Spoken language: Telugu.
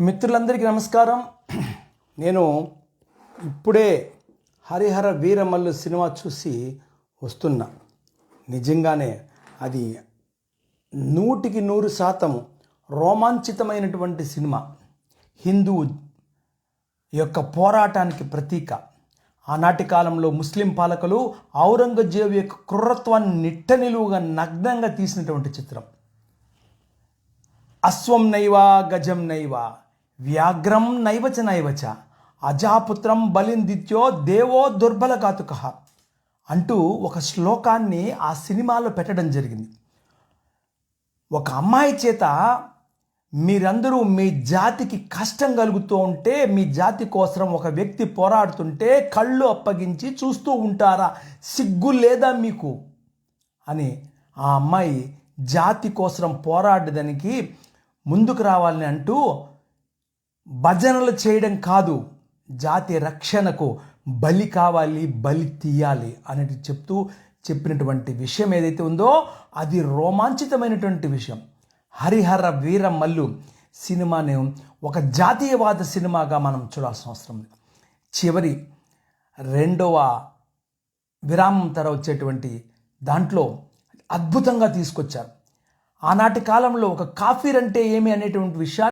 మిత్రులందరికీ నమస్కారం. నేను ఇప్పుడే హరిహర వీరమల్లు సినిమా చూసి వస్తున్నా. నిజంగానే అది నూటికి నూరు శాతం రోమాంచితమైనటువంటి సినిమా. హిందూ యొక్క పోరాటానికి ప్రతీక. ఆనాటి కాలంలో ముస్లిం పాలకులు ఔరంగజేబు యొక్క క్రూరత్వాన్ని నిట్ట నిలువుగా నగ్నంగా తీసినటువంటి చిత్రం. అశ్వం నైవా గజం నైవా. వ్యాఘ్రం నైవచ నైవచ అజాపుత్రం బలిందిత్యో దేవో దుర్బల కాతుక అంటూ ఒక శ్లోకాన్ని ఆ సినిమాలో పెట్టడం జరిగింది. ఒక అమ్మాయి చేత మీరందరూ మీ జాతికి కష్టం కలుగుతూ ఉంటే మీ జాతి కోసం ఒక వ్యక్తి పోరాడుతుంటే కళ్ళు అప్పగించి చూస్తూ ఉంటారా? సిగ్గు లేదా మీకు? అని ఆ అమ్మాయి జాతి కోసం పోరాడడానికి ముందుకు రావాలని అంటూ భజనలు చేయడం కాదు జాతి రక్షణకు బలి కావాలి బలి తీయాలి అనేది చెప్తూ చెప్పినటువంటి విషయం ఏదైతే ఉందో అది రోమాంచితమైనటువంటి విషయం. హరిహర వీర మల్లు సినిమాని ఒక జాతీయవాద సినిమాగా మనం చూడాల్సిన అవసరం ఉంది చివరి రెండవ విరామం తర వచ్చేటువంటి దాంట్లో అద్భుతంగా తీసుకొచ్చారు. ఆనాటి కాలంలో ఒక కాఫీర్ అంటే ఏమి అనేటువంటి విషయాన్ని